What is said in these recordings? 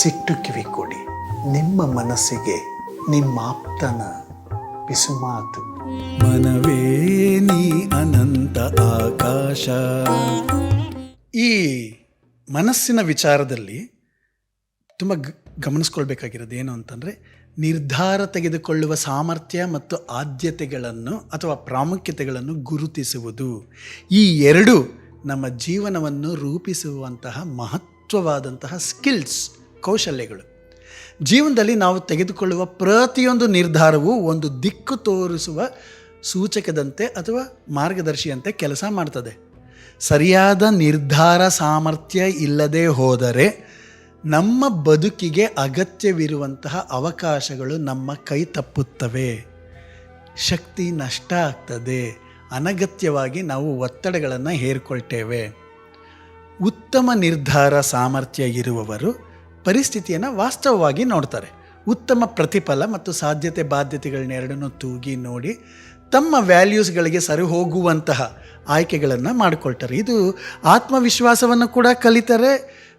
ಮನಸ್ಸಿಟ್ಟು ಕಿವಿ ಕೊಡಿ. ನಿಮ್ಮ ಮನಸ್ಸಿಗೆ ನಿಮ್ಮಾಪ್ತನ ಪಿಸುಮಾತು ಮನವೇ ನೀ ಅನಂತ ಆಕಾಶ. ಈ ಮನಸ್ಸಿನ ವಿಚಾರದಲ್ಲಿ ತುಂಬ ಗಮನಿಸ್ಕೊಳ್ಬೇಕಾಗಿರೋದು ಏನು ಅಂತಂದರೆ ನಿರ್ಧಾರ ತೆಗೆದುಕೊಳ್ಳುವ ಸಾಮರ್ಥ್ಯ ಮತ್ತು ಆದ್ಯತೆಗಳನ್ನು ಅಥವಾ ಪ್ರಾಮುಖ್ಯತೆಗಳನ್ನು ಗುರುತಿಸುವುದು. ಈ ಎರಡು ನಮ್ಮ ಜೀವನವನ್ನು ರೂಪಿಸುವಂತಹ ಮಹತ್ವವಾದಂತಹ ಸ್ಕಿಲ್ಸ್ ಕೌಶಲ್ಯಗಳು. ಜೀವನದಲ್ಲಿ ನಾವು ತೆಗೆದುಕೊಳ್ಳುವ ಪ್ರತಿಯೊಂದು ನಿರ್ಧಾರವು ಒಂದು ದಿಕ್ಕು ತೋರಿಸುವ ಸೂಚಕದಂತೆ ಅಥವಾ ಮಾರ್ಗದರ್ಶಿಯಂತೆ ಕೆಲಸ ಮಾಡ್ತದೆ. ಸರಿಯಾದ ನಿರ್ಧಾರ ಸಾಮರ್ಥ್ಯ ಇಲ್ಲದೆ ಹೋದರೆ ನಮ್ಮ ಬದುಕಿಗೆ ಅಗತ್ಯವಿರುವಂತಹ ಅವಕಾಶಗಳು ನಮ್ಮ ಕೈ ತಪ್ಪುತ್ತವೆ. ಶಕ್ತಿ ನಷ್ಟ ಆಗ್ತದೆ. ಅನಗತ್ಯವಾಗಿ ನಾವು ಒತ್ತಡಗಳನ್ನು ಹೇರ್ಕೊಳ್ತೇವೆ. ಉತ್ತಮ ನಿರ್ಧಾರ ಸಾಮರ್ಥ್ಯ ಇರುವವರು ಪರಿಸ್ಥಿತಿಯನ್ನು ವಾಸ್ತವವಾಗಿ ನೋಡ್ತಾರೆ. ಉತ್ತಮ ಪ್ರತಿಫಲ ಮತ್ತು ಸಾಧ್ಯತೆ ಬಾಧ್ಯತೆಗಳನ್ನೆರಡನ್ನು ತೂಗಿ ನೋಡಿ, ತಮ್ಮ ವ್ಯಾಲ್ಯೂಸ್ಗಳಿಗೆ ಸರಿ ಹೋಗುವಂತಹ ಆಯ್ಕೆಗಳನ್ನು ಮಾಡಿಕೊಳ್ತಾರೆ. ಇದು ಆತ್ಮವಿಶ್ವಾಸವನ್ನು ಕೂಡ ಕಲಿತಾರೆ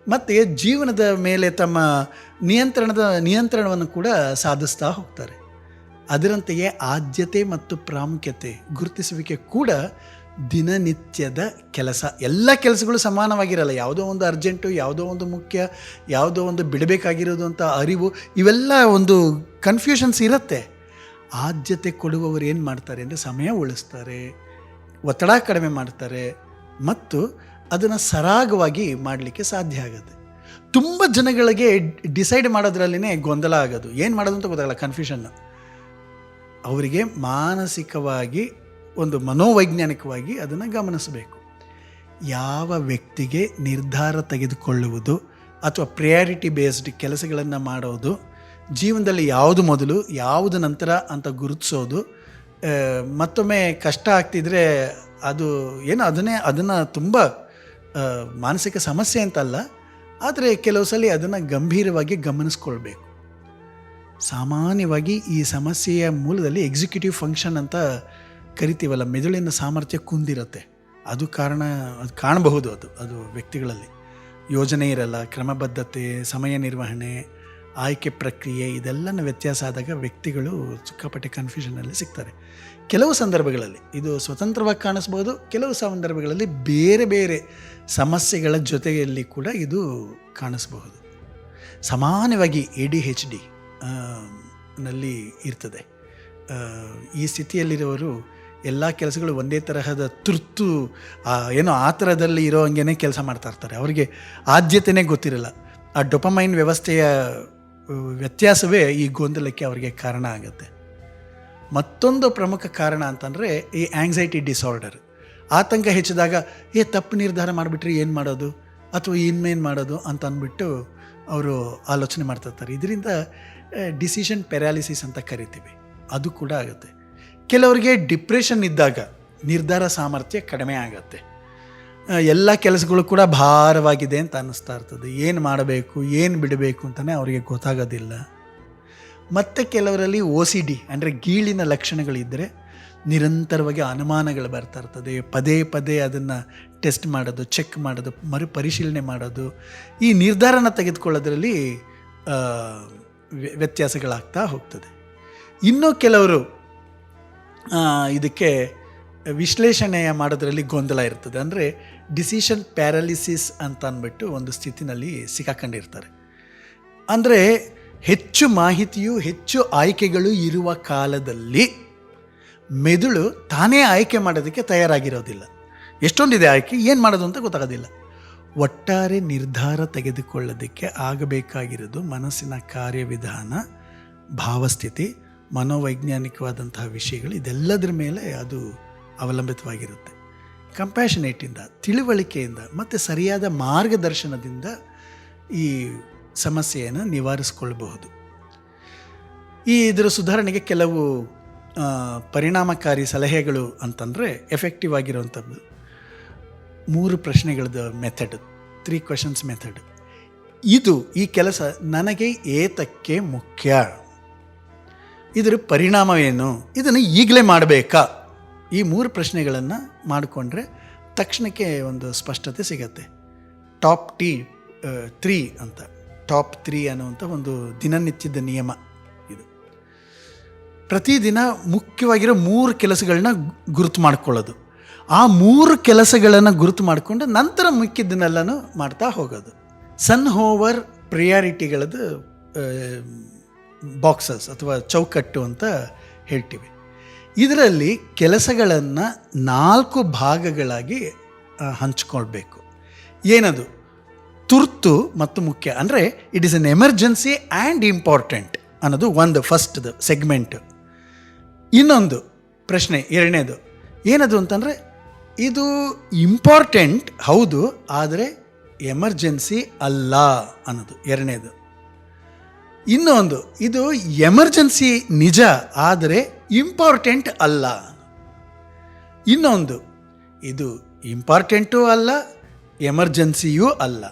ಮತ್ತು ಜೀವನದ ಮೇಲೆ ತಮ್ಮ ನಿಯಂತ್ರಣದ ನಿಯಂತ್ರಣವನ್ನು ಕೂಡ ಸಾಧಿಸ್ತಾ ಹೋಗ್ತಾರೆ. ಅದರಂತೆಯೇ ಆದ್ಯತೆ ಮತ್ತು ಪ್ರಾಮುಖ್ಯತೆ ಗುರುತಿಸುವಿಕೆ ಕೂಡ ದಿನನಿತ್ಯದ ಕೆಲಸ. ಎಲ್ಲ ಕೆಲಸಗಳು ಸಮಾನವಾಗಿರಲ್ಲ. ಯಾವುದೋ ಒಂದು ಅರ್ಜೆಂಟು, ಯಾವುದೋ ಒಂದು ಮುಖ್ಯ, ಯಾವುದೋ ಒಂದು ಬಿಡಬೇಕಾಗಿರೋದು ಅಂತ ಅರಿವು, ಇವೆಲ್ಲ ಒಂದು ಕನ್ಫ್ಯೂಷನ್ಸ್ ಇರುತ್ತೆ. ಆದ್ಯತೆ ಕೊಡುವವರು ಏನು ಮಾಡ್ತಾರೆ ಅಂದರೆ ಸಮಯ ಉಳಿಸ್ತಾರೆ, ಒತ್ತಡ ಕಡಿಮೆ ಮಾಡ್ತಾರೆ ಮತ್ತು ಅದನ್ನು ಸರಾಗವಾಗಿ ಮಾಡಲಿಕ್ಕೆ ಸಾಧ್ಯ ಆಗುತ್ತೆ. ತುಂಬ ಜನಗಳಿಗೆ ಡಿಸೈಡ್ ಮಾಡೋದ್ರಲ್ಲಿನೇ ಗೊಂದಲ ಆಗೋದು. ಏನು ಮಾಡೋದು ಅಂತ ಗೊತ್ತಾಗಲ್ಲ ಕನ್ಫ್ಯೂಷನ್ನು ಅವರಿಗೆ ಮಾನಸಿಕವಾಗಿ ಒಂದು ಮನೋವೈಜ್ಞಾನಿಕವಾಗಿ ಅದನ್ನು ಗಮನಿಸಬೇಕು. ಯಾವ ವ್ಯಕ್ತಿಗೆ ನಿರ್ಧಾರ ತೆಗೆದುಕೊಳ್ಳುವುದು ಅಥವಾ ಪ್ರಿಯಾರಿಟಿ ಬೇಸ್ಡ್ ಕೆಲಸಗಳನ್ನು ಮಾಡೋದು, ಜೀವನದಲ್ಲಿ ಯಾವುದು ಮೊದಲು, ಯಾವುದು ನಂತರ ಅಂತ ಗುರುತಿಸೋದು ಮತ್ತೊಮ್ಮೆ ಕಷ್ಟ ಆಗ್ತಿದ್ರೆ ಅದು ಏನು ಅದನ್ನೇ, ಅದನ್ನು ತುಂಬ ಮಾನಸಿಕ ಸಮಸ್ಯೆ ಅಂತಲ್ಲ, ಆದರೆ ಕೆಲವು ಸಲ ಅದನ್ನು ಗಂಭೀರವಾಗಿ ಗಮನಿಸ್ಕೊಳ್ಬೇಕು. ಸಾಮಾನ್ಯವಾಗಿ ಈ ಸಮಸ್ಯೆಯ ಮೂಲದಲ್ಲಿ ಎಕ್ಸಿಕ್ಯೂಟಿವ್ ಫಂಕ್ಷನ್ ಅಂತ ಕರಿತೀವಲ್ಲ, ಮೆದುಳಿನ ಸಾಮರ್ಥ್ಯ ಕುಂದಿರುತ್ತೆ. ಅದು ಕಾರಣ, ಅದು ಕಾಣಬಹುದು ಅದು ಅದು ವ್ಯಕ್ತಿಗಳಲ್ಲಿ. ಯೋಜನೆ ಇರಲ್ಲ, ಕ್ರಮಬದ್ಧತೆ, ಸಮಯ ನಿರ್ವಹಣೆ, ಆಯ್ಕೆ ಪ್ರಕ್ರಿಯೆ, ಇದೆಲ್ಲನ ವ್ಯತ್ಯಾಸ ಆದಾಗ ವ್ಯಕ್ತಿಗಳು ಸಿಕ್ಕಾಪಟ್ಟೆ ಕನ್ಫ್ಯೂಷನಲ್ಲಿ ಸಿಗ್ತಾರೆ. ಕೆಲವು ಸಂದರ್ಭಗಳಲ್ಲಿ ಇದು ಸ್ವತಂತ್ರವಾಗಿ ಕಾಣಿಸ್ಬೋದು, ಕೆಲವು ಸಂದರ್ಭಗಳಲ್ಲಿ ಬೇರೆ ಬೇರೆ ಸಮಸ್ಯೆಗಳ ಜೊತೆಯಲ್ಲಿ ಕೂಡ ಇದು ಕಾಣಿಸ್ಬಹುದು. ಸಮಾನವಾಗಿ ಎ ಡಿ ಹೆಚ್ ಡಿ ನಲ್ಲಿ ಇರ್ತದೆ. ಈ ಸ್ಥಿತಿಯಲ್ಲಿರೋರು ಎಲ್ಲ ಕೆಲಸಗಳು ಒಂದೇ ತರಹದ ತುರ್ತು ಏನೋ ಆ ಥರದಲ್ಲಿ ಇರೋ ಹಂಗೆ ಕೆಲಸ ಮಾಡ್ತಾ ಇರ್ತಾರೆ. ಅವರಿಗೆ ಆದ್ಯತೆನೇ ಗೊತ್ತಿರಲ್ಲ. ಆ ಡೊಪಮೈನ್ ವ್ಯವಸ್ಥೆಯ ವ್ಯತ್ಯಾಸವೇ ಈ ಗೊಂದಲಕ್ಕೆ ಅವರಿಗೆ ಕಾರಣ ಆಗುತ್ತೆ. ಮತ್ತೊಂದು ಪ್ರಮುಖ ಕಾರಣ ಅಂತಂದರೆ ಈ ಆ್ಯಂಗ್ಸೈಟಿ ಡಿಸಾರ್ಡರ್ ಆತಂಕ ಹೆಚ್ಚಿದಾಗ, ಏ, ತಪ್ಪು ನಿರ್ಧಾರ ಮಾಡಿಬಿಟ್ರೆ ಏನು ಮಾಡೋದು? ಅಥವಾ ಇನ್ನೇನು ಮಾಡೋದು? ಅಂತ ಅಂದ್ಬಿಟ್ಟು ಅವರು ಆಲೋಚನೆ ಮಾಡ್ತಿರ್ತಾರೆ ಇದರಿಂದ ಡಿಸಿಷನ್ ಪ್ಯಾರಾಲಿಸಿಸ್ ಅಂತ ಕರಿತೀವಿ. ಅದು ಕೂಡ ಆಗುತ್ತೆ. ಕೆಲವರಿಗೆ ಡಿಪ್ರೆಷನ್ ಇದ್ದಾಗ ನಿರ್ಧಾರ ಸಾಮರ್ಥ್ಯ ಕಡಿಮೆ ಆಗುತ್ತೆ. ಎಲ್ಲ ಕೆಲಸಗಳು ಕೂಡ ಭಾರವಾಗಿದೆ ಅಂತ ಅನ್ನಿಸ್ತಾ ಇರ್ತದೆ. ಏನು ಮಾಡಬೇಕು, ಏನು ಬಿಡಬೇಕು ಅಂತಲೇ ಅವರಿಗೆ ಗೊತ್ತಾಗೋದಿಲ್ಲ. ಮತ್ತು ಕೆಲವರಲ್ಲಿ ಓ ಸಿ ಡಿ ಅಂದರೆ ಗೀಳಿನ ಲಕ್ಷಣಗಳಿದ್ದರೆ ನಿರಂತರವಾಗಿ ಅನುಮಾನಗಳು ಬರ್ತಾ ಇರ್ತದೆ. ಪದೇ ಪದೇ ಅದನ್ನು ಟೆಸ್ಟ್ ಮಾಡೋದು ಚೆಕ್ ಮಾಡೋದು, ಮರು ಪರಿಶೀಲನೆ ಮಾಡೋದು. ಈ ನಿರ್ಧಾರನ ತೆಗೆದುಕೊಳ್ಳೋದ್ರಲ್ಲಿ ವ್ಯ- ವ್ಯತ್ಯಾಸಗಳಾಗ್ತಾ ಹೋಗ್ತದೆ. ಇನ್ನೂ ಕೆಲವರು ಇದಕ್ಕೆ ವಿಶ್ಲೇಷಣೆಯ ಮಾಡೋದ್ರಲ್ಲಿ ಗೊಂದಲ ಇರ್ತದೆ. ಅಂದರೆ ಡಿಸಿಷನ್ ಪ್ಯಾರಾಲಿಸಿಸ್ ಅಂತ ಅಂದ್ಬಿಟ್ಟು ಒಂದು ಸ್ಥಿತಿನಲ್ಲಿ ಸಿಕ್ಕಾಕೊಂಡಿರ್ತಾರೆ. ಅಂದರೆ ಹೆಚ್ಚು ಮಾಹಿತಿಯು ಹೆಚ್ಚು ಆಯ್ಕೆಗಳು ಇರುವ ಕಾಲದಲ್ಲಿ ಮೆದುಳು ತಾನೇ ಆಯ್ಕೆ ಮಾಡೋದಕ್ಕೆ ತಯಾರಾಗಿರೋದಿಲ್ಲ. ಎಷ್ಟೊಂದಿದೆ ಆಯ್ಕೆ, ಏನು ಮಾಡೋದು ಅಂತ ಗೊತ್ತಾಗೋದಿಲ್ಲ. ಒಟ್ಟಾರೆ ನಿರ್ಧಾರ ತೆಗೆದುಕೊಳ್ಳೋದಕ್ಕೆ ಆಗಬೇಕಾಗಿರೋದು ಮನಸ್ಸಿನ ಕಾರ್ಯವಿಧಾನ, ಭಾವಸ್ಥಿತಿ ಮನೋವೈಜ್ಞಾನಿಕವಾದಂತಹ ವಿಷಯಗಳು ಇದೆಲ್ಲದರ ಮೇಲೆ ಅದು ಅವಲಂಬಿತವಾಗಿರುತ್ತೆ. ಕಂಪ್ಯಾಷನೇಟಿಂದ ತಿಳುವಳಿಕೆಯಿಂದ, ಮತ್ತು ಸರಿಯಾದ ಮಾರ್ಗದರ್ಶನದಿಂದ ಈ ಸಮಸ್ಯೆಯನ್ನು ನಿವಾರಿಸ್ಕೊಳ್ಬಹುದು. ಈ ಇದರ ಸುಧಾರಣೆಗೆ ಕೆಲವು ಪರಿಣಾಮಕಾರಿ ಸಲಹೆಗಳು ಅಂತಂದರೆ ಎಫೆಕ್ಟಿವ್ ಆಗಿರುವಂಥದ್ದು. ಮೂರು ಪ್ರಶ್ನೆಗಳದ್ದು ಮೆಥಡ್ ತ್ರೀ ಕ್ವೆಶನ್ಸ್ ಮೆಥಡ್ ಇದು ಈ ಕೆಲಸ ನನಗೆ ಏತಕ್ಕೆ ಮುಖ್ಯ? ಇದರ ಪರಿಣಾಮವೇನು? ಇದನ್ನು ಈಗಲೇ ಮಾಡಬೇಕಾ? ಈ ಮೂರು ಪ್ರಶ್ನೆಗಳನ್ನು ಮಾಡಿಕೊಂಡ್ರೆ ತಕ್ಷಣಕ್ಕೆ ಒಂದು ಸ್ಪಷ್ಟತೆ ಸಿಗತ್ತೆ. ಟಾಪ್ ಟಿ ತ್ರೀ ಅಂತ. ಟಾಪ್ ತ್ರೀ ಅನ್ನುವಂಥ ಒಂದು ದಿನನಿತ್ಯದ ನಿಯಮ ಇದು. ಪ್ರತಿದಿನ ಮುಖ್ಯವಾಗಿರೋ ಮೂರು ಕೆಲಸಗಳನ್ನ ಗುರುತು ಮಾಡ್ಕೊಳ್ಳೋದು. ಆ ಮೂರು ಕೆಲಸಗಳನ್ನು ಗುರುತು ಮಾಡಿಕೊಂಡು ನಂತರ ಮುಖ್ಯದನ್ನೆಲ್ಲನೂ ಮಾಡ್ತಾ ಹೋಗೋದು. ಸನ್ ಹೋವರ್ ಪ್ರಿಯಾರಿಟಿಗಳದ್ದು ಬಾಕ್ಸಸ್ ಅಥವಾ ಚೌಕಟ್ಟು ಅಂತ ಹೇಳ್ತೀವಿ. ಇದರಲ್ಲಿ ಕೆಲಸಗಳನ್ನು ನಾಲ್ಕು ಭಾಗಗಳಾಗಿ ಹಂಚ್ಕೊಳ್ಬೇಕು. ಏನದು? ತುರ್ತು ಮತ್ತು ಮುಖ್ಯ. ಅಂದರೆ it is an emergency and important ಅನ್ನೋದು ಒಂದು ಫಸ್ಟ್ದು ಸೆಗ್ಮೆಂಟ್ ಇನ್ನೊಂದು ಪ್ರಶ್ನೆ, ಎರಡನೇದು. ಏನದು ಅಂತಂದರೆ, ಇದು ಇಂಪಾರ್ಟೆಂಟ್ ಹೌದು, ಆದರೆ ಎಮರ್ಜೆನ್ಸಿ ಅಲ್ಲ ಅನ್ನೋದು. ಎರಡನೇದು. ಇನ್ನೊಂದು, ಇದು ಎಮರ್ಜೆನ್ಸಿ ನಿಜ, ಆದರೆ ಇಂಪಾರ್ಟೆಂಟ್ ಅಲ್ಲ. ಇನ್ನೊಂದು, ಇದು ಇಂಪಾರ್ಟೆಂಟೂ ಅಲ್ಲ, ಎಮರ್ಜೆನ್ಸಿಯೂ ಅಲ್ಲ.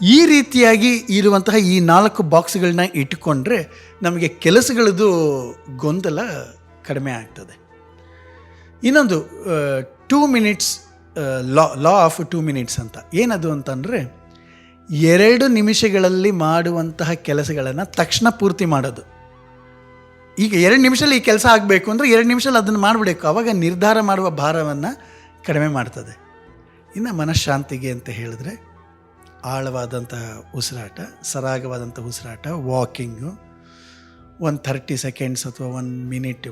ಈ ರೀತಿಯಾಗಿ ಇರುವಂತಹ ಈ ನಾಲ್ಕು ಬಾಕ್ಸ್ಗಳನ್ನ ಇಟ್ಟುಕೊಂಡ್ರೆ ನಮಗೆ ಕೆಲಸಗಳದ್ದು ಗೊಂದಲ ಕಡಿಮೆ ಆಗ್ತದೆ. ಇನ್ನೊಂದು two minutes law law of two minutes ಅಂತ. ಏನದು ಅಂತಂದರೆ ಎರಡು ನಿಮಿಷಗಳಲ್ಲಿ ಮಾಡುವಂತಹ ಕೆಲಸಗಳನ್ನು ತಕ್ಷಣ ಪೂರ್ತಿ ಮಾಡೋದು. ಈಗ ಎರಡು ನಿಮಿಷದಲ್ಲಿ ಈ ಕೆಲಸ ಆಗಬೇಕು ಅಂದರೆ ಎರಡು ನಿಮಿಷದಲ್ಲಿ ಅದನ್ನು ಮಾಡಿಬಿಡಬೇಕು. ಆವಾಗ ನಿರ್ಧಾರ ಮಾಡುವ ಭಾರವನ್ನು ಕಡಿಮೆ ಮಾಡ್ತದೆ. ಇನ್ನು ಮನಃಶಾಂತಿಗೆ ಅಂತ ಹೇಳಿದ್ರೆ ಆಳವಾದಂತಹ ಉಸಿರಾಟ ಸರಾಗವಾದಂಥ ಉಸಿರಾಟ ವಾಕಿಂಗು ಒಂದು ಥರ್ಟಿ ಸೆಕೆಂಡ್ಸ್ ಅಥವಾ ಒಂದು ಮಿನಿಟ್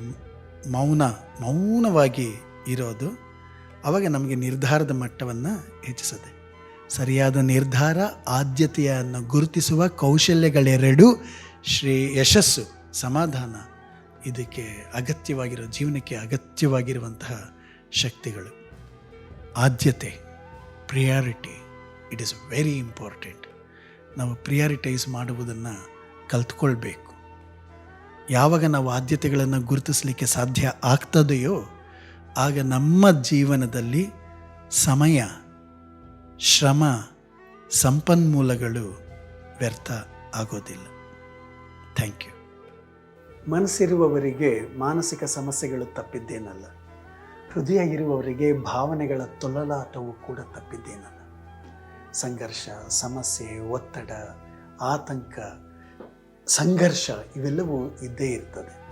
ಮೌನ, ಮೌನವಾಗಿ ಇರೋದು ಆವಾಗ ನಮಗೆ ನಿರ್ಧಾರದ ಮಟ್ಟವನ್ನು ಹೆಚ್ಚಿಸುತ್ತೆ. ಸರಿಯಾದ ನಿರ್ಧಾರ, ಆದ್ಯತೆಯನ್ನು ಗುರುತಿಸುವ ಕೌಶಲ್ಯಗಳೆರಡೂ ಶ್ರೀ ಯಶಸ್ಸು, ಸಮಾಧಾನ. ಇದಕ್ಕೆ ಅಗತ್ಯವಾಗಿರೋ, ಜೀವನಕ್ಕೆ ಅಗತ್ಯವಾಗಿರುವಂತಹ ಶಕ್ತಿಗಳು. ಆದ್ಯತೆ priority it is very important ನಾವು ಪ್ರಿಯಾರಿಟೈಸ್ ಮಾಡುವುದನ್ನು ಕಲ್ತ್ಕೊಳ್ಬೇಕು. ಯಾವಾಗ ನಾವು ಆದ್ಯತೆಗಳನ್ನು ಗುರುತಿಸಲಿಕ್ಕೆ ಸಾಧ್ಯ ಆಗ್ತದೆಯೋ, ಆಗ ನಮ್ಮ ಜೀವನದಲ್ಲಿ ಸಮಯ ಶ್ರಮ, ಸಂಪನ್ಮೂಲಗಳು ವ್ಯರ್ಥ ಆಗೋದಿಲ್ಲ. Thank you. ಮನಸ್ಸಿರುವವರಿಗೆ ಮಾನಸಿಕ ಸಮಸ್ಯೆಗಳು ತಪ್ಪಿದ್ದೇನಲ್ಲ. ಹೃದಯ ಇರುವವರಿಗೆ ಭಾವನೆಗಳ ತೊಲಲಾಟವು ಕೂಡ ತಪ್ಪಿದ್ದೇನಲ್ಲ. ಸಂಘರ್ಷ, ಸಮಸ್ಯೆ, ಒತ್ತಡ, ಆತಂಕ, ಸಂಘರ್ಷ ಇವೆಲ್ಲವೂ ಇದ್ದೇ ಇರ್ತದೆ.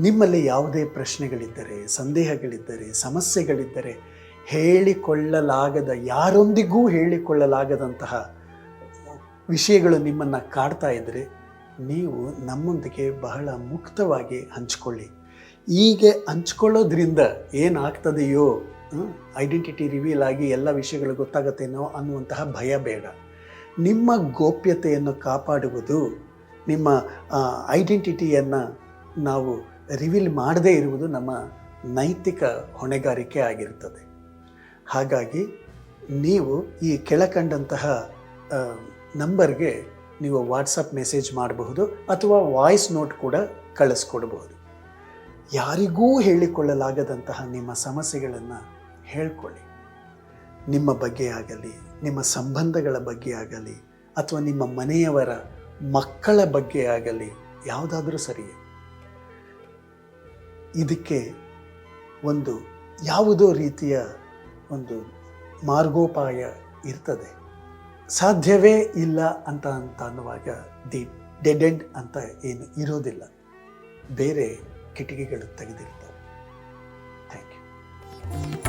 ನಿಮ್ಮಲ್ಲಿ ಯಾವುದೇ ಪ್ರಶ್ನೆಗಳಿದ್ದರೆ, ಸಂದೇಹಗಳಿದ್ದರೆ, ಸಮಸ್ಯೆಗಳಿದ್ದರೆ ಹೇಳಿಕೊಳ್ಳಲಾಗದ, ಯಾರೊಂದಿಗೂ ಹೇಳಿಕೊಳ್ಳಲಾಗದಂತಹ ವಿಷಯಗಳು ನಿಮ್ಮನ್ನು ಕಾಡ್ತಾ ಇದ್ದರೆ ನೀವು ನಮ್ಮೊಂದಿಗೆ ಬಹಳ ಮುಕ್ತವಾಗಿ ಹಂಚ್ಕೊಳ್ಳಿ. ಹೀಗೆ ಹಂಚ್ಕೊಳ್ಳೋದ್ರಿಂದ ಏನಾಗ್ತದೆಯೋ ಐಡೆಂಟಿಟಿ ರಿವೀಲ್ ಆಗಿ ಎಲ್ಲ ವಿಷಯಗಳು ಗೊತ್ತಾಗತ್ತೇನೋ ಅನ್ನುವಂತಹ ಭಯ ಬೇಡ. ನಿಮ್ಮ ಗೋಪ್ಯತೆಯನ್ನು ಕಾಪಾಡುವುದು, ನಿಮ್ಮ ಐಡೆಂಟಿಟಿಯನ್ನು ನಾವು ರಿವೀಲ್ ಮಾಡದೇ ಇರುವುದು ನಮ್ಮ ನೈತಿಕ ಹೊಣೆಗಾರಿಕೆ ಆಗಿರ್ತದೆ. ಹಾಗಾಗಿ ನೀವು ಈ ಕೆಳಕಂಡಂತಹ ನಂಬರ್ಗೆ ನೀವು ವಾಟ್ಸಪ್ ಮೆಸೇಜ್ ಮಾಡಬಹುದು ಅಥವಾ ವಾಯ್ಸ್ ನೋಟ್ ಕೂಡ ಕಳಿಸ್ಕೊಡ್ಬಹುದು. ಯಾರಿಗೂ ಹೇಳಿಕೊಳ್ಳಲಾಗದಂತಹ ನಿಮ್ಮ ಸಮಸ್ಯೆಗಳನ್ನು ಹೇಳ್ಕೊಳ್ಳಿ. ನಿಮ್ಮ ಬಗ್ಗೆ ಆಗಲಿ, ನಿಮ್ಮ ಸಂಬಂಧಗಳ ಬಗ್ಗೆ ಆಗಲಿ, ಅಥವಾ ನಿಮ್ಮ ಮನೆಯವರ ಮಕ್ಕಳ ಬಗ್ಗೆ ಆಗಲಿ, ಯಾವುದಾದ್ರೂ ಸರಿಯೇ ಇದಕ್ಕೆ ಒಂದು ಯಾವುದೋ ರೀತಿಯ ಒಂದು ಮಾರ್ಗೋಪಾಯ ಇರ್ತದೆ. ಸಾಧ್ಯವೇ ಇಲ್ಲ ಅಂತ ಅಂತ ಅನ್ನುವಾಗ ದಿ ಡೆಡ್ ಎಂಡ್ ಅಂತ ಏನು ಇರೋದಿಲ್ಲ. ಬೇರೆ ಕಿಟಕಿಗಳು ತೆಗೆದಿರ್ತವೆ. Thank you.